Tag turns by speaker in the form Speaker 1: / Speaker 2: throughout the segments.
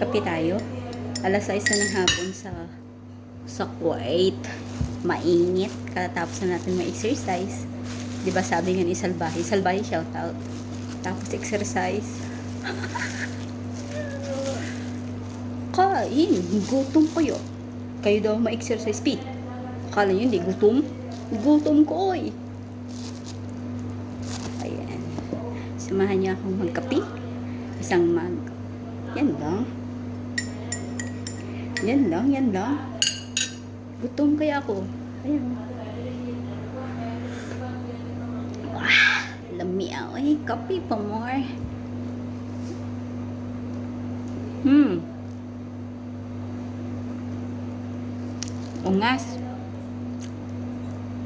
Speaker 1: Kape tayo. Alas 6 na ng hapon sa sa Kuwait. Mainit. Katapos na natin ma-exercise. Ba sabi nga ni Salbahi? Salbahi shout out. Tapos exercise. Kain. Gutom kayo. Kayo daw ma-exercise. Pi. Akala nyo hindi gutom? Gutom ko oy. Ayan. Samahan niyo akong magkape. Isang mag. Yan lang. Yan lang, yan lang. Gutom kaya ako. Ayan. Ah, lami ako eh. Kape pa more. Hmm. Ungas.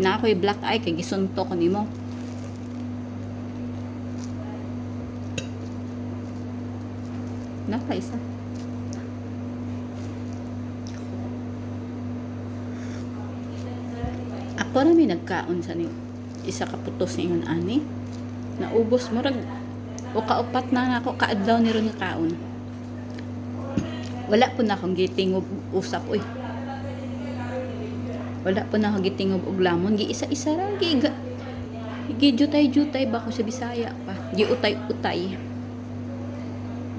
Speaker 1: Na ako'y black eye kay gisunto ko nimo. Napa isa. Ako may nagkaon sa ni isa ka putos ni yun ani. Naubos mo rag o kaupat na nako kaadlaw ni ron kaon. Wala po na akong gitingob usap oy. Wala po na akong gitingob og lamon gi isa-isa ra gi gi jutay-jutay ba ko sa Bisaya pa. Gi utay-utay.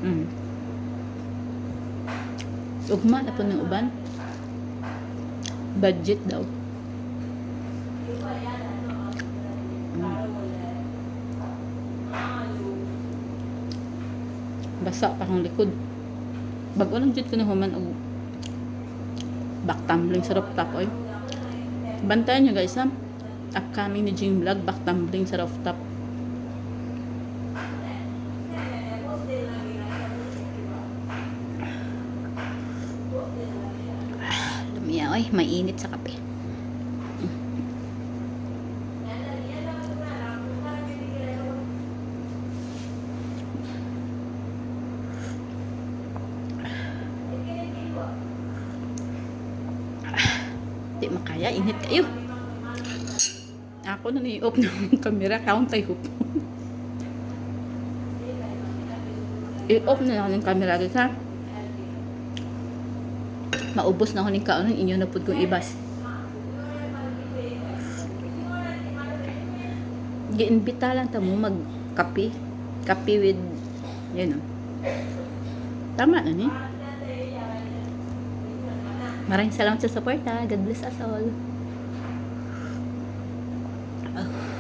Speaker 1: Mm. Ugma na po ng uban. Budget daw. Basa pa akong likod. Bago lang dyan ko na human og back tumbling sa rooftop oy. Bantayan nyo guys ha. Upcoming ni Jing Vlog, back tumbling sa Oy, mainit sa kape. Di makaya, init kayo. Ako na ni-off ng camera, kaon tayo po. I-off na ako ng camera guys ha maubos na ko ning kaunon inyo na pud kong ibas. Giimbita lang ta mo mag kape kape with you know tama na ni. Eh? maraming salamat sa suporta. God bless us all. Oh.